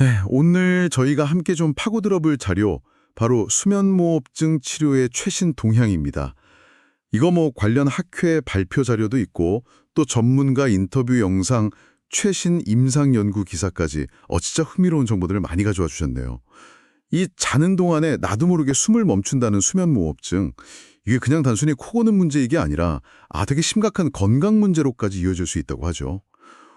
네, 오늘 저희가 함께 좀 파고들어 볼 자료, 바로 수면무호흡증 치료의 최신 동향입니다. 이거 뭐 관련 학회 발표 자료도 있고 또 전문가 인터뷰 영상, 최신 임상 연구 기사까지 어 진짜 흥미로운 정보들을 많이 가져와 주셨네요. 이 자는 동안에 나도 모르게 숨을 멈춘다는 수면무호흡증, 이게 그냥 단순히 코 고는 문제 이게 아니라 아 되게 심각한 건강 문제로까지 이어질 수 있다고 하죠.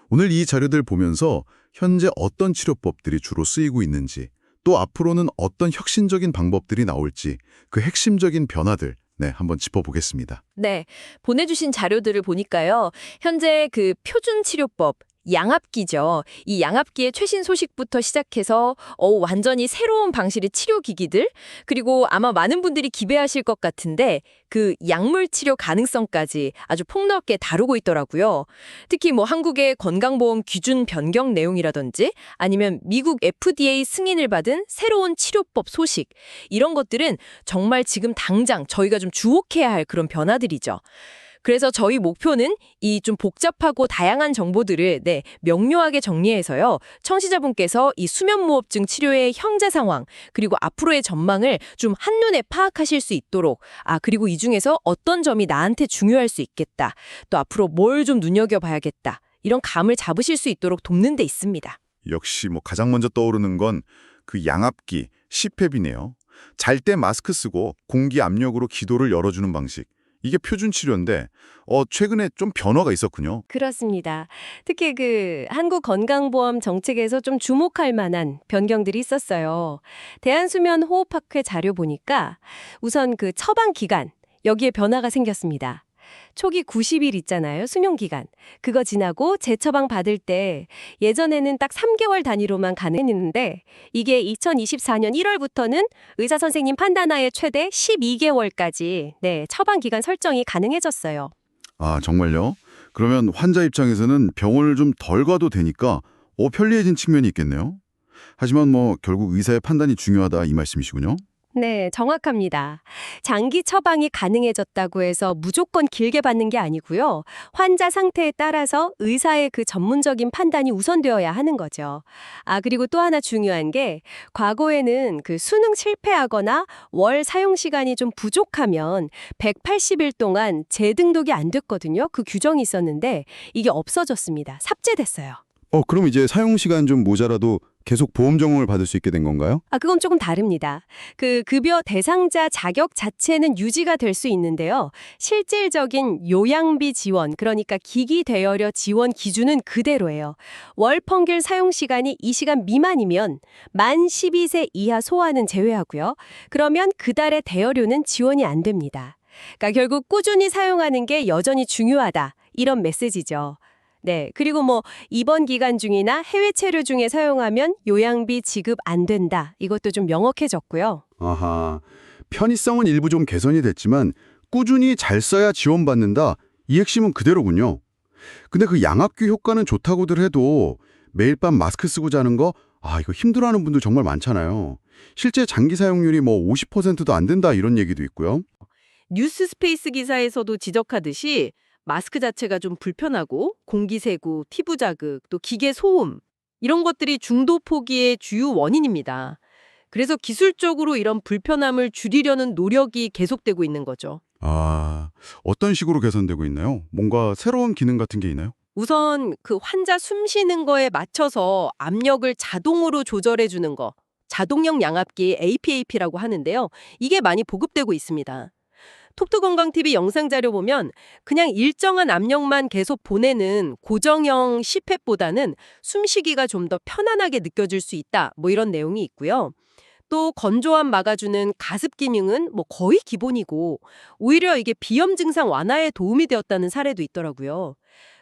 오늘 이 자료들 보면서 현재 어떤 치료법들이 주로 쓰이고 있는지, 또 앞으로는 어떤 혁신적인 방법들이 나올지 그 핵심적인 변화들 네, 한번 짚어보겠습니다. 네, 보내주신 자료들을 보니까요. 현재 그 표준 치료법, 양압기죠. 이 양압기의 최신 소식부터 시작해서 어, 완전히 새로운 방식의 치료 기기들 그리고 아마 많은 분들이 기대하실 것 같은데 그 약물 치료 가능성까지 아주 폭넓게 다루고 있더라고요. 특히 뭐 한국의 건강보험 기준 변경 내용이라든지 아니면 미국 FDA 승인을 받은 새로운 치료법 소식 이런 것들은 정말 지금 당장 저희가 좀 주목해야 할 그런 변화들이죠. 그래서 저희 목표는 이 좀 복잡하고 다양한 정보들을 네, 명료하게 정리해서요. 청취자분께서 이 수면무호흡증 치료의 현재 상황 그리고 앞으로의 전망을 좀 한눈에 파악하실 수 있도록 아 그리고 이 중에서 어떤 점이 나한테 중요할 수 있겠다. 또 앞으로 뭘 좀 눈여겨봐야겠다. 이런 감을 잡으실 수 있도록 돕는 데 있습니다. 역시 뭐 가장 먼저 떠오르는 건 그 양압기, CPAP이네요. 잘 때 마스크 쓰고 공기 압력으로 기도를 열어주는 방식. 이게 표준 치료인데 어 최근에 좀 변화가 있었군요. 그렇습니다. 특히 그 한국 건강보험 정책에서 좀 주목할 만한 변경들이 있었어요. 대한수면 호흡학회 자료 보니까 우선 그 처방 기간 여기에 변화가 생겼습니다. 초기 90일 있잖아요. 수용 기간. 그거 지나고 재처방 받을 때 예전에는 딱 3개월 단위로만 가능했는데 이게 2024년 1월부터는 의사 선생님 판단하에 최대 12개월까지 네, 처방 기간 설정이 가능해졌어요. 아, 정말요? 그러면 환자 입장에서는 병원을 좀 덜 가도 되니까 어, 편리해진 측면이 있겠네요. 하지만 뭐 결국 의사의 판단이 중요하다 이 말씀이시군요. 네, 정확합니다. 장기 처방이 가능해졌다고 해서 무조건 길게 받는 게 아니고요. 환자 상태에 따라서 의사의 그 전문적인 판단이 우선되어야 하는 거죠. 아, 그리고 또 하나 중요한 게 과거에는 그 수능 실패하거나 월 사용 시간이 좀 부족하면 180일 동안 재등록이 안 됐거든요. 그 규정이 있었는데 이게 없어졌습니다. 삭제됐어요. 어, 그럼 이제 사용 시간 좀 모자라도 계속 보험 적용을 받을 수 있게 된 건가요? 아, 그건 조금 다릅니다. 그 급여 대상자 자격 자체는 유지가 될 수 있는데요. 실질적인 요양비 지원, 그러니까 기기 대여료 지원 기준은 그대로예요. 월 평균 사용 시간이 2시간 미만이면 만 12세 이하 소아는 제외하고요. 그러면 그 달의 대여료는 지원이 안 됩니다. 그러니까 결국 꾸준히 사용하는 게 여전히 중요하다. 이런 메시지죠. 네. 그리고 뭐 입원 기간 중이나 해외 체류 중에 사용하면 요양비 지급 안 된다. 이것도 좀 명확해졌고요. 아하. 편의성은 일부 좀 개선이 됐지만 꾸준히 잘 써야 지원받는다. 이 핵심은 그대로군요. 근데 그 양압기 효과는 좋다고들 해도 매일 밤 마스크 쓰고 자는 거 아, 이거 힘들어하는 분들 정말 많잖아요. 실제 장기 사용률이 뭐 50%도 안 된다 이런 얘기도 있고요. 뉴스 스페이스 기사에서도 지적하듯이 마스크 자체가 좀 불편하고 공기 세구, 피부 자극, 또 기계 소음 이런 것들이 중도 포기의 주요 원인입니다. 그래서 기술적으로 이런 불편함을 줄이려는 노력이 계속되고 있는 거죠. 아, 어떤 식으로 개선되고 있나요? 뭔가 새로운 기능 같은 게 있나요? 우선 그 환자 숨 쉬는 거에 맞춰서 압력을 자동으로 조절해 주는 거. 자동형 양압기 APAP라고 하는데요. 이게 많이 보급되고 있습니다. 톡톡건강TV 영상 자료 보면 그냥 일정한 압력만 계속 보내는 고정형 CPAP보다는 숨쉬기가 좀 더 편안하게 느껴질 수 있다. 뭐 이런 내용이 있고요. 또 건조함 막아주는 가습 기능은 뭐 거의 기본이고 오히려 이게 비염 증상 완화에 도움이 되었다는 사례도 있더라고요.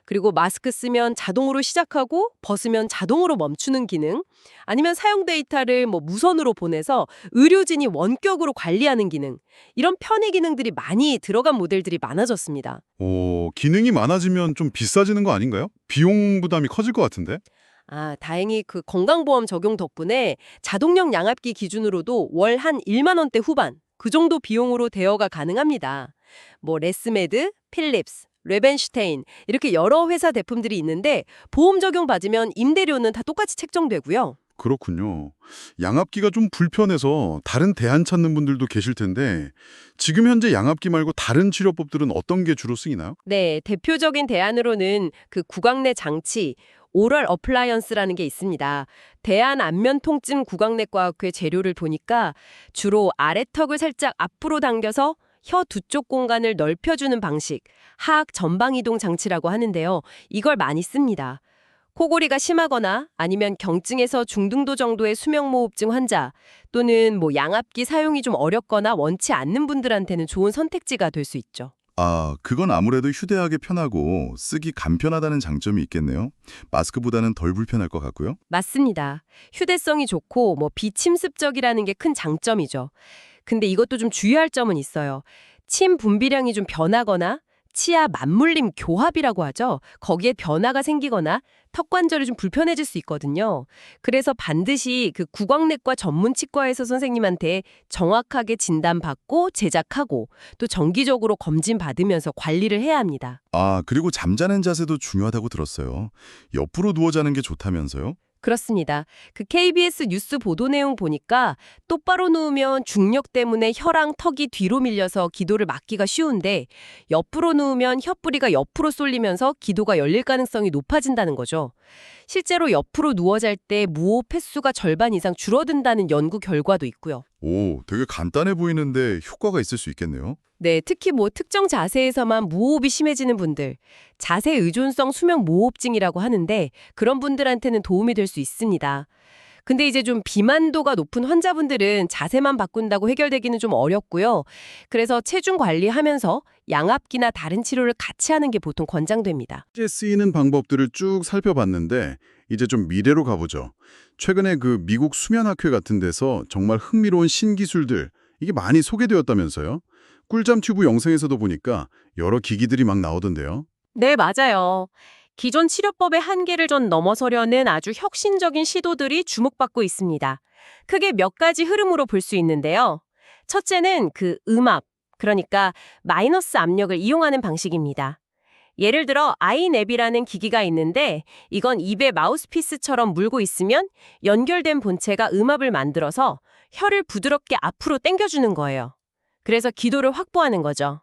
그리고 마스크 쓰면 자동으로 시작하고 벗으면 자동으로 멈추는 기능, 아니면 사용 데이터를 뭐 무선으로 보내서 의료진이 원격으로 관리하는 기능, 이런 편의 기능들이 많이 들어간 모델들이 많아졌습니다. 오, 기능이 많아지면 좀 비싸지는 거 아닌가요? 비용 부담이 커질 것 같은데? 아, 다행히 그 건강보험 적용 덕분에 자동형 양압기 기준으로도 월 한 1만 원대 후반, 그 정도 비용으로 대여가 가능합니다. 뭐 레스메드, 필립스, 레벤슈테인 이렇게 여러 회사 제품들이 있는데 보험 적용 받으면 임대료는 다 똑같이 책정되고요. 그렇군요. 양압기가 좀 불편해서 다른 대안 찾는 분들도 계실 텐데 지금 현재 양압기 말고 다른 치료법들은 어떤 게 주로 쓰이나요? 네, 대표적인 대안으로는 그 구강내 장치, 오럴 어플라이언스라는 게 있습니다. 대한 안면 통증 구강내과학회 재료를 보니까 주로 아래턱을 살짝 앞으로 당겨서 혀 두 쪽 공간을 넓혀주는 방식, 하악 전방 이동 장치라고 하는데요. 이걸 많이 씁니다. 코골이가 심하거나 아니면 경증에서 중등도 정도의 수면무호흡증 환자 또는 뭐 양압기 사용이 좀 어렵거나 원치 않는 분들한테는 좋은 선택지가 될 수 있죠. 아, 그건 아무래도 휴대하기 편하고 쓰기 간편하다는 장점이 있겠네요. 마스크보다는 덜 불편할 것 같고요. 맞습니다. 휴대성이 좋고 뭐 비침습적이라는 게 큰 장점이죠. 근데 이것도 좀 주의할 점은 있어요. 침 분비량이 좀 변하거나 치아 맞물림 교합이라고 하죠. 거기에 변화가 생기거나 턱 관절이 좀 불편해질 수 있거든요. 그래서 반드시 그 구강내과 전문 치과에서 선생님한테 정확하게 진단받고 제작하고 또 정기적으로 검진 받으면서 관리를 해야 합니다. 아, 그리고 잠자는 자세도 중요하다고 들었어요. 옆으로 누워 자는 게 좋다면서요? 그렇습니다. 그 KBS 뉴스 보도 내용 보니까 똑바로 누우면 중력 때문에 혀랑 턱이 뒤로 밀려서 기도를 막기가 쉬운데 옆으로 누우면 혀뿌리가 옆으로 쏠리면서 기도가 열릴 가능성이 높아진다는 거죠. 실제로 옆으로 누워 잘 때 무호흡 횟수가 절반 이상 줄어든다는 연구 결과도 있고요. 오, 되게 간단해 보이는데 효과가 있을 수 있겠네요. 네, 특히 뭐 특정 자세에서만 무호흡이 심해지는 분들, 자세 의존성 수면 무호흡증이라고 하는데 그런 분들한테는 도움이 될 수 있습니다. 근데 이제 좀 비만도가 높은 환자분들은 자세만 바꾼다고 해결되기는 좀 어렵고요. 그래서 체중 관리하면서 양압기나 다른 치료를 같이 하는 게 보통 권장됩니다. 현재 쓰이는 방법들을 쭉 살펴봤는데 이제 좀 미래로 가보죠. 최근에 그 미국 수면학회 같은 데서 정말 흥미로운 신기술들 이게 많이 소개되었다면서요? 꿀잠 튜브 영상에서도 보니까 여러 기기들이 막 나오던데요. 네, 맞아요. 기존 치료법의 한계를 좀 넘어서려는 아주 혁신적인 시도들이 주목받고 있습니다. 크게 몇 가지 흐름으로 볼 수 있는데요. 첫째는 그 음압, 그러니까 마이너스 압력을 이용하는 방식입니다. 예를 들어 아이랩이라는 기기가 있는데 이건 입에 마우스피스처럼 물고 있으면 연결된 본체가 음압을 만들어서 혀를 부드럽게 앞으로 당겨주는 거예요. 그래서 기도를 확보하는 거죠.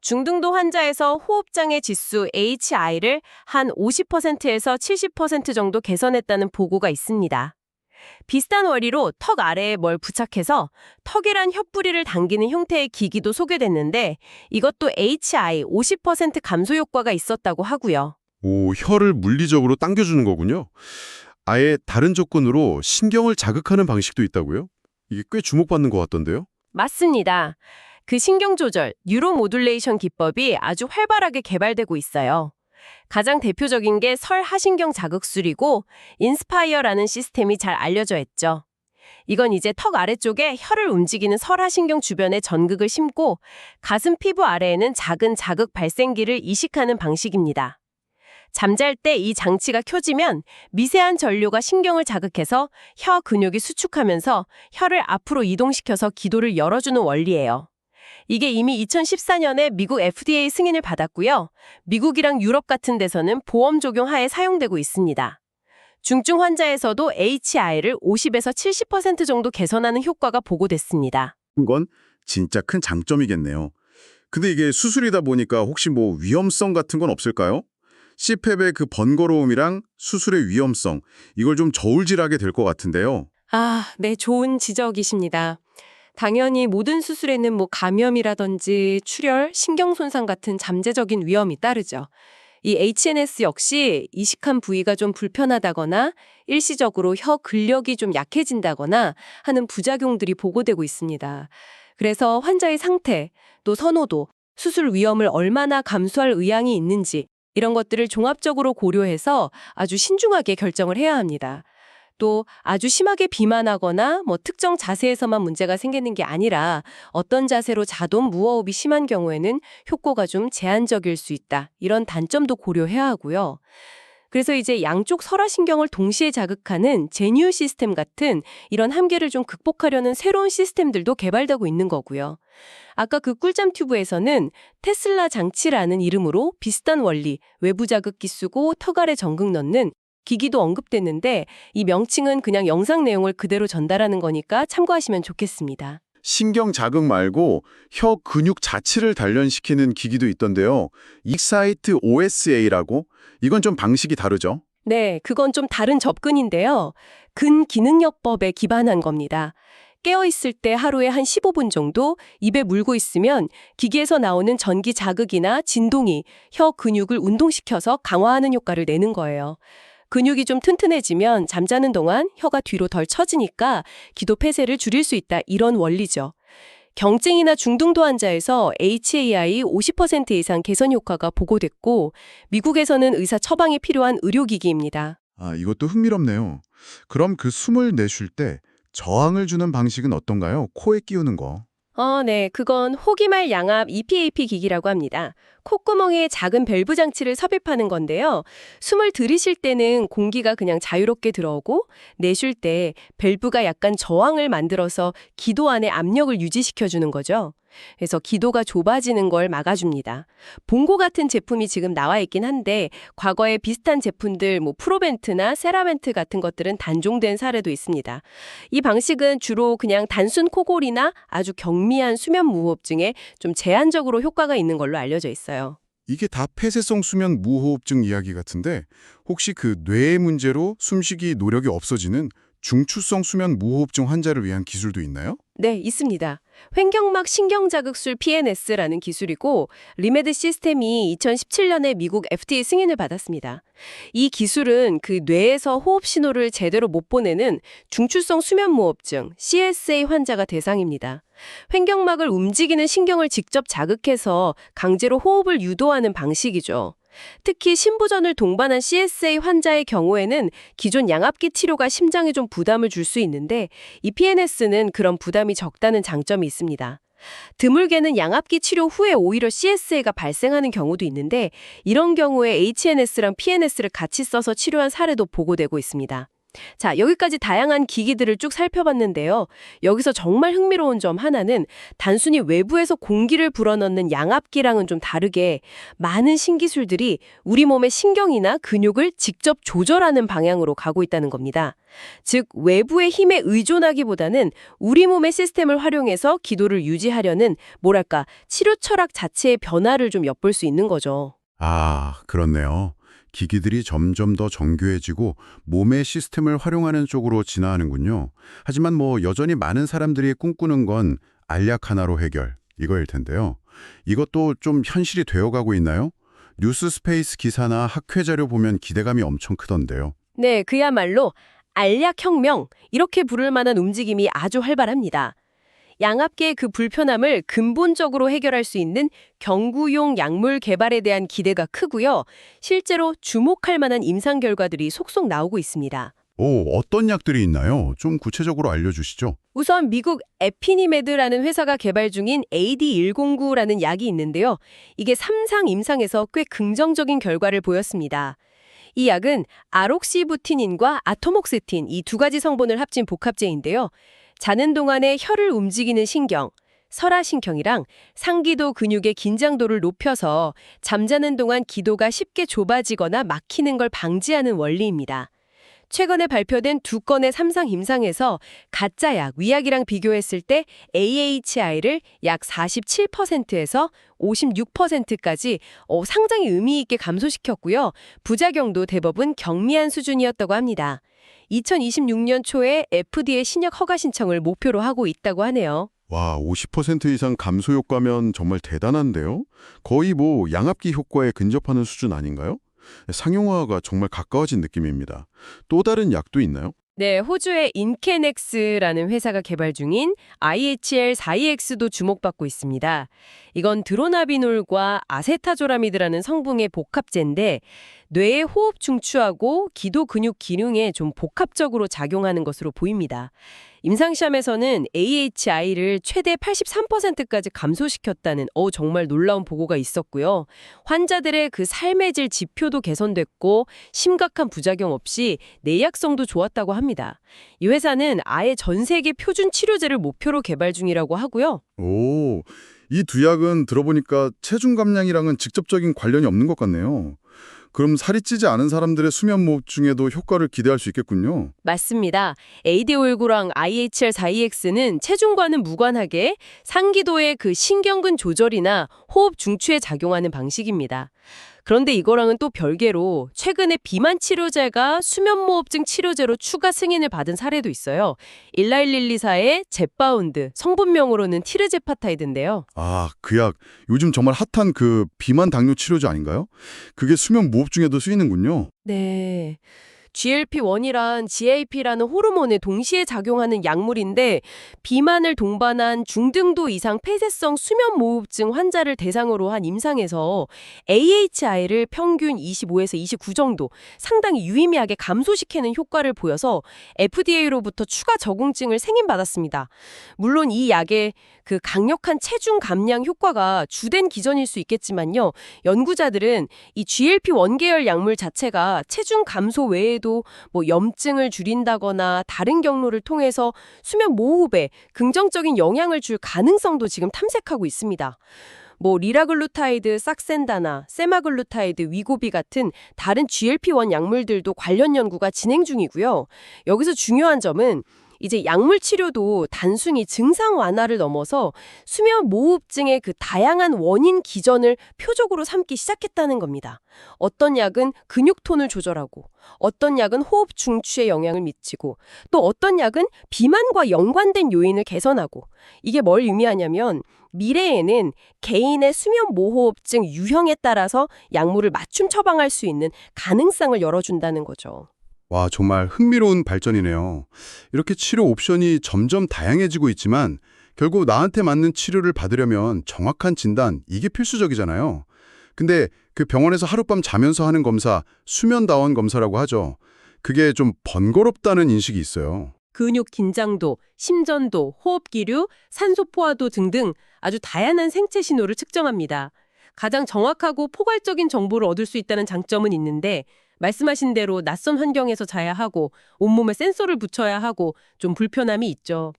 중등도 환자에서 호흡장애 지수 HI를 한 50%에서 70% 정도 개선했다는 보고가 있습니다. 비슷한 원리로 턱 아래에 뭘 부착해서 턱이란 혀뿌리를 당기는 형태의 기기도 소개됐는데 이것도 HI 50% 감소 효과가 있었다고 하고요. 오, 혀를 물리적으로 당겨주는 거군요. 아예 다른 조건으로 신경을 자극하는 방식도 있다고요? 이게 꽤 주목받는 것 같던데요? 맞습니다. 그 신경 조절, 뉴로 모듈레이션 기법이 아주 활발하게 개발되고 있어요. 가장 대표적인 게 설 하신경 자극술이고 인스파이어라는 시스템이 잘 알려져 있죠. 이건 이제 턱 아래쪽에 혀를 움직이는 설하신경 주변에 전극을 심고 가슴 피부 아래에는 작은 자극 발생기를 이식하는 방식입니다. 잠잘 때 이 장치가 켜지면 미세한 전류가 신경을 자극해서 혀 근육이 수축하면서 혀를 앞으로 이동시켜서 기도를 열어주는 원리예요. 이게 이미 2014년에 미국 FDA 승인을 받았고요. 미국이랑 유럽 같은 데서는 보험 적용 하에 사용되고 있습니다. 중증 환자에서도 HI를 50에서 70% 정도 개선하는 효과가 보고됐습니다. 건 진짜 큰 장점이겠네요. 근데 이게 수술이다 보니까 혹시 뭐 위험성 같은 건 없을까요? CPAP의 그 번거로움이랑 수술의 위험성, 이걸 좀 저울질하게 될 것 같은데요. 아, 네, 좋은 지적이십니다. 당연히 모든 수술에는 뭐 감염이라든지 출혈, 신경 손상 같은 잠재적인 위험이 따르죠. 이 HNS 역시 이식한 부위가 좀 불편하다거나 일시적으로 혀 근력이 좀 약해진다거나 하는 부작용들이 보고되고 있습니다. 그래서 환자의 상태, 또 선호도, 수술 위험을 얼마나 감수할 의향이 있는지 이런 것들을 종합적으로 고려해서 아주 신중하게 결정을 해야 합니다. 또 아주 심하게 비만하거나 뭐 특정 자세에서만 문제가 생기는 게 아니라 어떤 자세로 자동 무호흡이 심한 경우에는 효과가 좀 제한적일 수 있다. 이런 단점도 고려해야 하고요. 그래서 이제 양쪽 설화신경을 동시에 자극하는 제뉴 시스템 같은 이런 한계를 좀 극복하려는 새로운 시스템들도 개발되고 있는 거고요. 아까 그 꿀잠 튜브에서는 테슬라 장치라는 이름으로 비슷한 원리, 외부 자극기 쓰고 턱 아래 전극 넣는 기기도 언급됐는데 이 명칭은 그냥 영상 내용을 그대로 전달하는 거니까 참고하시면 좋겠습니다. 신경 자극 말고 혀 근육 자체를 단련시키는 기기도 있던데요. 익사이트 OSA라고? 이건 좀 방식이 다르죠? 네, 그건 좀 다른 접근인데요. 근기능요법에 기반한 겁니다. 깨어있을 때 하루에 한 15분 정도 입에 물고 있으면 기기에서 나오는 전기 자극이나 진동이 혀 근육을 운동시켜서 강화하는 효과를 내는 거예요. 근육이 좀 튼튼해지면 잠자는 동안 혀가 뒤로 덜 처지니까 기도 폐쇄를 줄일 수 있다 이런 원리죠. 경증이나 중등도 환자에서 HAI 50% 이상 개선 효과가 보고됐고 미국에서는 의사 처방이 필요한 의료기기입니다. 아, 이것도 흥미롭네요. 그럼 그 숨을 내쉴 때 저항을 주는 방식은 어떤가요? 코에 끼우는 거. 어, 네. 그건 호기말 양압 EPAP 기기라고 합니다. 콧구멍에 작은 밸브 장치를 삽입하는 건데요. 숨을 들이쉴 때는 공기가 그냥 자유롭게 들어오고 내쉴 때 밸브가 약간 저항을 만들어서 기도 안에 압력을 유지시켜 주는 거죠. 그래서 기도가 좁아지는 걸 막아줍니다. 봉고 같은 제품이 지금 나와 있긴 한데 과거에 비슷한 제품들 뭐 프로벤트나 세라벤트 같은 것들은 단종된 사례도 있습니다. 이 방식은 주로 그냥 단순 코골이나 아주 경미한 수면 무호흡증에 좀 제한적으로 효과가 있는 걸로 알려져 있어요. 이게 다 폐쇄성 수면 무호흡증 이야기 같은데 혹시 그 뇌의 문제로 숨쉬기 노력이 없어지는 중추성 수면 무호흡증 환자를 위한 기술도 있나요? 네, 있습니다. 횡격막 신경자극술 PNS라는 기술이고 리메드 시스템이 2017년에 미국 FDA 승인을 받았습니다. 이 기술은 그 뇌에서 호흡 신호를 제대로 못 보내는 중추성 수면무호흡증 CSA 환자가 대상입니다. 횡격막을 움직이는 신경을 직접 자극해서 강제로 호흡을 유도하는 방식이죠. 특히 신부전을 동반한 CSA 환자의 경우에는 기존 양압기 치료가 심장에 좀 부담을 줄 수 있는데 이 PNS는 그런 부담이 적다는 장점이 있습니다. 드물게는 양압기 치료 후에 오히려 CSA가 발생하는 경우도 있는데 이런 경우에 HNS랑 PNS를 같이 써서 치료한 사례도 보고되고 있습니다. 자, 여기까지 다양한 기기들을 쭉 살펴봤는데요. 여기서 정말 흥미로운 점 하나는 단순히 외부에서 공기를 불어넣는 양압기랑은 좀 다르게 많은 신기술들이 우리 몸의 신경이나 근육을 직접 조절하는 방향으로 가고 있다는 겁니다. 즉, 외부의 힘에 의존하기보다는 우리 몸의 시스템을 활용해서 기도를 유지하려는 뭐랄까 치료 철학 자체의 변화를 좀 엿볼 수 있는 거죠. 아, 그렇네요. 기기들이 점점 더 정교해지고 몸의 시스템을 활용하는 쪽으로 진화하는군요. 하지만 뭐 여전히 많은 사람들이 꿈꾸는 건 알약 하나로 해결, 이거일 텐데요. 이것도 좀 현실이 되어가고 있나요? 뉴스 스페이스 기사나 학회 자료 보면 기대감이 엄청 크던데요. 네, 그야말로 알약혁명 이렇게 부를 만한 움직임이 아주 활발합니다. 양압계의 그 불편함을 근본적으로 해결할 수 있는 경구용 약물 개발에 대한 기대가 크고요. 실제로 주목할 만한 임상 결과들이 속속 나오고 있습니다. 오, 어떤 약들이 있나요? 좀 구체적으로 알려주시죠. 우선 미국 에피니메드라는 회사가 개발 중인 AD109라는 약이 있는데요. 이게 3상 임상에서 꽤 긍정적인 결과를 보였습니다. 이 약은 아록시부티닌과 아토목세틴 이 두 가지 성분을 합친 복합제인데요. 자는 동안에 혀를 움직이는 신경, 설화신경이랑 상기도 근육의 긴장도를 높여서 잠자는 동안 기도가 쉽게 좁아지거나 막히는 걸 방지하는 원리입니다. 최근에 발표된 두 건의 삼상 임상에서 가짜 약, 위약이랑 비교했을 때 AHI를 약 47%에서 56%까지 어, 상당히 의미 있게 감소시켰고요. 부작용도 대부분 경미한 수준이었다고 합니다. 2026년 초에 FDA 신약 허가 신청을 목표로 하고 있다고 하네요. 와, 50% 이상 감소 효과면 정말 대단한데요? 거의 뭐 양압기 효과에 근접하는 수준 아닌가요? 상용화가 정말 가까워진 느낌입니다. 또 다른 약도 있나요? 네, 호주의 인케넥스라는 회사가 개발 중인 IHL-4EX도 주목받고 있습니다. 이건 드로나비놀과 아세타조라미드라는 성분의 복합제인데 뇌의 호흡 중추하고 기도 근육 기능에 좀 복합적으로 작용하는 것으로 보입니다. 임상시험에서는 AHI를 최대 83%까지 감소시켰다는 어 정말 놀라운 보고가 있었고요. 환자들의 그 삶의 질 지표도 개선됐고 심각한 부작용 없이 내약성도 좋았다고 합니다. 이 회사는 아예 전 세계 표준 치료제를 목표로 개발 중이라고 하고요. 오, 이 두 약은 들어보니까 체중 감량이랑은 직접적인 관련이 없는 것 같네요. 그럼 살이 찌지 않은 사람들의 수면 무호흡증에도 효과를 기대할 수 있겠군요. 맞습니다. ADO19랑 IHR4EX는 체중과는 무관하게 상기도의 그 신경근 조절이나 호흡 중추에 작용하는 방식입니다. 그런데 이거랑은 또 별개로 최근에 비만 치료제가 수면무호흡증 치료제로 추가 승인을 받은 사례도 있어요. 19114의 젯바운드, 성분명으로는 티르제파타이드인데요. 아, 그 약 요즘 정말 핫한 그 비만 당뇨 치료제 아닌가요? 그게 수면 무호흡증에도 쓰이는군요. 네. GLP-1이란 GAP라는 호르몬에 동시에 작용하는 약물인데 비만을 동반한 중등도 이상 폐쇄성 수면무호흡증 환자를 대상으로 한 임상에서 AHI를 평균 25에서 29 정도 상당히 유의미하게 감소시키는 효과를 보여서 FDA로부터 추가 적응증을 승인받았습니다. 물론 이 약의 그 강력한 체중 감량 효과가 주된 기전일 수 있겠지만요. 연구자들은 이 GLP-1 계열 약물 자체가 체중 감소 외에도 뭐 염증을 줄인다거나 다른 경로를 통해서 수면 모호흡에 긍정적인 영향을 줄 가능성도 지금 탐색하고 있습니다. 뭐 리라글루타이드, 삭센다나, 세마글루타이드, 위고비 같은 다른 GLP-1 약물들도 관련 연구가 진행 중이고요. 여기서 중요한 점은 이제 약물 치료도 단순히 증상 완화를 넘어서 수면 모호흡증의 그 다양한 원인 기전을 표적으로 삼기 시작했다는 겁니다. 어떤 약은 근육 톤을 조절하고, 어떤 약은 호흡 중추에 영향을 미치고, 또 어떤 약은 비만과 연관된 요인을 개선하고, 이게 뭘 의미하냐면 미래에는 개인의 수면 모호흡증 유형에 따라서 약물을 맞춤 처방할 수 있는 가능성을 열어준다는 거죠. 와, 정말 흥미로운 발전이네요. 이렇게 치료 옵션이 점점 다양해지고 있지만 결국 나한테 맞는 치료를 받으려면 정확한 진단, 이게 필수적이잖아요. 근데 그 병원에서 하룻밤 자면서 하는 검사, 수면다원 검사라고 하죠. 그게 좀 번거롭다는 인식이 있어요. 근육 긴장도, 심전도, 호흡 기류, 산소 포화도 등등 아주 다양한 생체 신호를 측정합니다. 가장 정확하고 포괄적인 정보를 얻을 수 있다는 장점은 있는데 말씀하신 대로 낯선 환경에서 자야 하고 온몸에 센서를 붙여야 하고 좀 불편함이 있죠.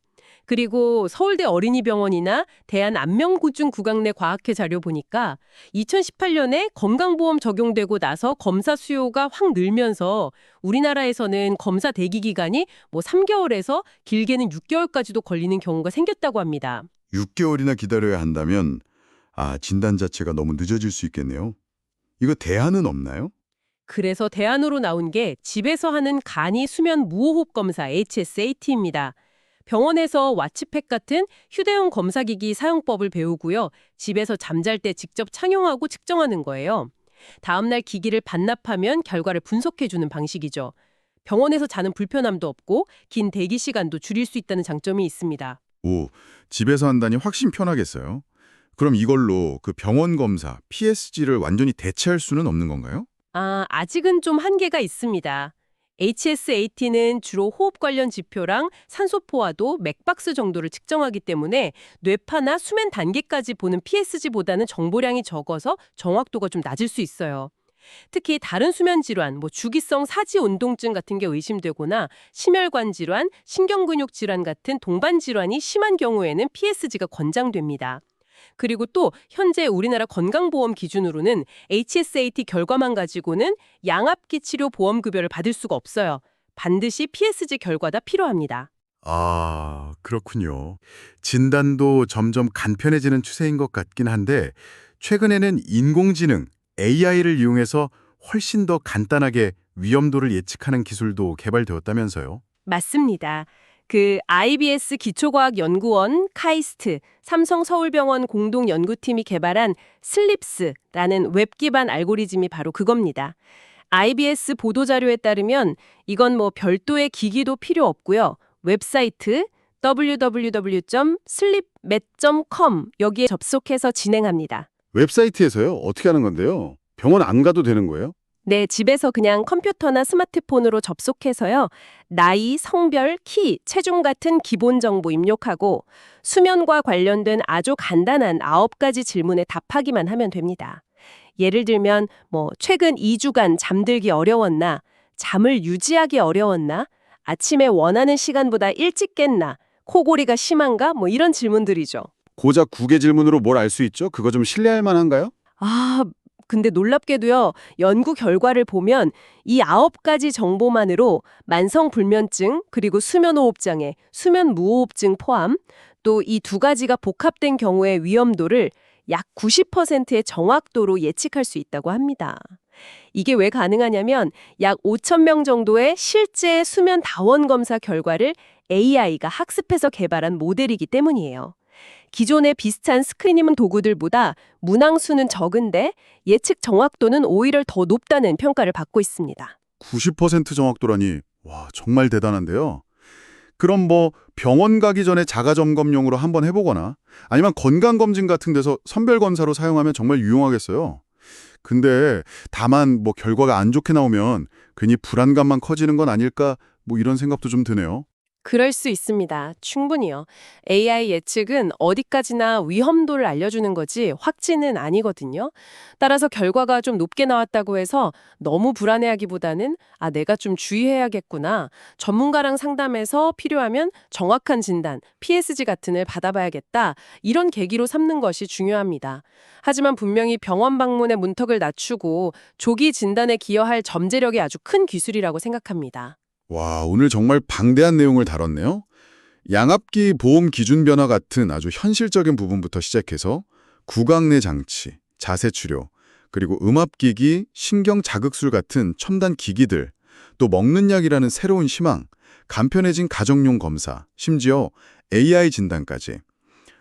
그리고 서울대 어린이병원이나 대한안면고증 구강내 과학회 자료 보니까 2018년에 건강보험 적용되고 나서 검사 수요가 확 늘면서 우리나라에서는 검사 대기 기간이 뭐 3개월에서 길게는 6개월까지도 걸리는 경우가 생겼다고 합니다. 6개월이나 기다려야 한다면 아, 진단 자체가 너무 늦어질 수 있겠네요. 이거 대안은 없나요? 그래서 대안으로 나온 게 집에서 하는 간이 수면 무호흡 검사 HSAT입니다. 병원에서 와치팩 같은 휴대용 검사기기 사용법을 배우고요. 집에서 잠잘 때 직접 착용하고 측정하는 거예요. 다음날 기기를 반납하면 결과를 분석해주는 방식이죠. 병원에서 자는 불편함도 없고 긴 대기 시간도 줄일 수 있다는 장점이 있습니다. 오, 집에서 한다니 훨씬 편하겠어요. 그럼 이걸로 그 병원 검사, PSG를 완전히 대체할 수는 없는 건가요? 아, 아직은 좀 한계가 있습니다. HSAT는 주로 호흡 관련 지표랑 산소 포화도 맥박스 정도를 측정하기 때문에 뇌파나 수면 단계까지 보는 PSG보다는 정보량이 적어서 정확도가 좀 낮을 수 있어요. 특히 다른 수면 질환, 뭐 주기성 사지 운동증 같은 게 의심되거나 심혈관 질환, 신경근육 질환 같은 동반 질환이 심한 경우에는 PSG가 권장됩니다. 그리고 또 현재 우리나라 건강보험 기준으로는 HSAT 결과만 가지고는 양압기 치료 보험 급여를 받을 수가 없어요. 반드시 PSG 결과가 필요합니다. 아, 그렇군요. 진단도 점점 간편해지는 추세인 것 같긴 한데 최근에는 인공지능, AI를 이용해서 훨씬 더 간단하게 위험도를 예측하는 기술도 개발되었다면서요. 맞습니다. 그 IBS 기초과학연구원, 카이스트, 삼성 서울병원 공동연구팀이 개발한 슬립스라는 웹 기반 알고리즘이 바로 그겁니다. IBS 보도자료에 따르면 이건 뭐 별도의 기기도 필요 없고요. 웹사이트 www.sleepmed.com 여기에 접속해서 진행합니다. 웹사이트에서요? 어떻게 하는 건데요? 병원 안 가도 되는 거예요? 네, 집에서 그냥 컴퓨터나 스마트폰으로 접속해서요. 나이, 성별, 키, 체중 같은 기본 정보 입력하고 수면과 관련된 아주 간단한 9가지 질문에 답하기만 하면 됩니다. 예를 들면 뭐 최근 2주간 잠들기 어려웠나? 잠을 유지하기 어려웠나? 아침에 원하는 시간보다 일찍 깼나? 코골이가 심한가? 뭐 이런 질문들이죠. 고작 구개 질문으로 뭘 알 수 있죠? 그거 좀 신뢰할 만한가요? 아, 근데 놀랍게도요, 연구 결과를 보면 이 아홉 가지 정보만으로 만성불면증, 그리고 수면호흡장애, 수면무호흡증 포함, 또 이 두 가지가 복합된 경우의 위험도를 약 90%의 정확도로 예측할 수 있다고 합니다. 이게 왜 가능하냐면 약 5천 명 정도의 실제 수면 다원 검사 결과를 AI가 학습해서 개발한 모델이기 때문이에요. 기존의 비슷한 스크리닝 도구들보다 문항수는 적은데 예측 정확도는 오히려 더 높다는 평가를 받고 있습니다. 90% 정확도라니 와 정말 대단한데요. 그럼 뭐 병원 가기 전에 자가 점검용으로 한번 해보거나 아니면 건강 검진 같은 데서 선별 검사로 사용하면 정말 유용하겠어요. 근데 다만 뭐 결과가 안 좋게 나오면 괜히 불안감만 커지는 건 아닐까 뭐 이런 생각도 좀 드네요. 그럴 수 있습니다. 충분히요. AI 예측은 어디까지나 위험도를 알려주는 거지 확진은 아니거든요. 따라서 결과가 좀 높게 나왔다고 해서 너무 불안해하기보다는 아 내가 좀 주의해야겠구나. 전문가랑 상담해서 필요하면 정확한 진단, PSG 같은 을 받아봐야겠다. 이런 계기로 삼는 것이 중요합니다. 하지만 분명히 병원 방문의 문턱을 낮추고 조기 진단에 기여할 점재력이 아주 큰 기술이라고 생각합니다. 와, 오늘 정말 방대한 내용을 다뤘네요. 양압기 보험 기준 변화 같은 아주 현실적인 부분부터 시작해서 구강 내 장치, 자세 치료, 그리고 음압기기, 신경 자극술 같은 첨단 기기들, 또 먹는 약이라는 새로운 희망, 간편해진 가정용 검사, 심지어 AI 진단까지.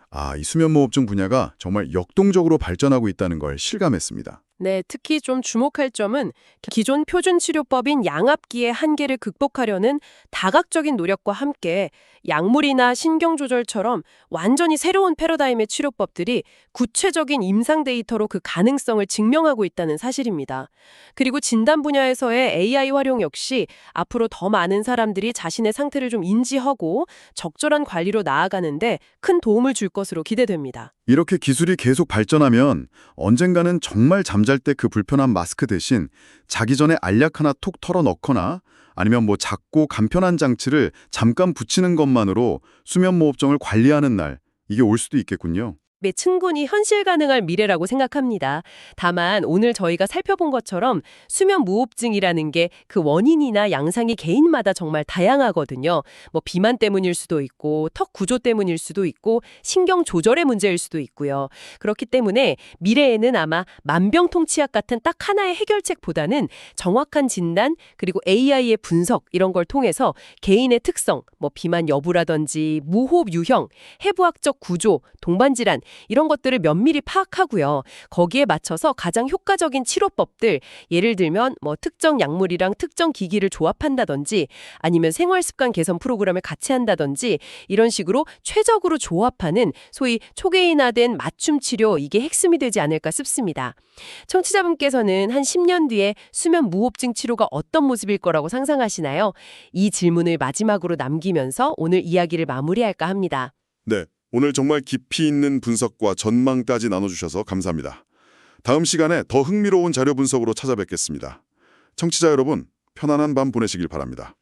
아, 이 수면무호흡증 분야가 정말 역동적으로 발전하고 있다는 걸 실감했습니다. 네, 특히 좀 주목할 점은 기존 표준 치료법인 양압기의 한계를 극복하려는 다각적인 노력과 함께 약물이나 신경 조절처럼 완전히 새로운 패러다임의 치료법들이 구체적인 임상 데이터로 그 가능성을 증명하고 있다는 사실입니다. 그리고 진단 분야에서의 AI 활용 역시 앞으로 더 많은 사람들이 자신의 상태를 좀 인지하고 적절한 관리로 나아가는데 큰 도움을 줄 것으로 기대됩니다. 이렇게 기술이 계속 발전하면 언젠가는 정말 잠잘 때 그 불편한 마스크 대신 자기 전에 알약 하나 톡 털어 넣거나 아니면 뭐 작고 간편한 장치를 잠깐 붙이는 것만으로 수면무호흡증을 관리하는 날 이게 올 수도 있겠군요. 네, 충분히 현실 가능할 미래라고 생각합니다. 다만 오늘 저희가 살펴본 것처럼 수면 무호흡증이라는 게 그 원인이나 양상이 개인마다 정말 다양하거든요. 뭐 비만 때문일 수도 있고 턱 구조 때문일 수도 있고 신경 조절의 문제일 수도 있고요. 그렇기 때문에 미래에는 아마 만병통치약 같은 딱 하나의 해결책보다는 정확한 진단 그리고 AI의 분석 이런 걸 통해서 개인의 특성, 뭐 비만 여부라든지 무호흡 유형, 해부학적 구조, 동반 질환 이런 것들을 면밀히 파악하고요. 거기에 맞춰서 가장 효과적인 치료법들, 예를 들면 뭐 특정 약물이랑 특정 기기를 조합한다든지 아니면 생활 습관 개선 프로그램을 같이 한다든지 이런 식으로 최적으로 조합하는 소위 초개인화된 맞춤 치료 이게 핵심이 되지 않을까 싶습니다. 청취자분께서는 한 10년 뒤에 수면 무호흡증 치료가 어떤 모습일 거라고 상상하시나요? 이 질문을 마지막으로 남기면서 오늘 이야기를 마무리할까 합니다. 네, 오늘 정말 깊이 있는 분석과 전망까지 나눠주셔서 감사합니다. 다음 시간에 더 흥미로운 자료 분석으로 찾아뵙겠습니다. 청취자 여러분, 편안한 밤 보내시길 바랍니다.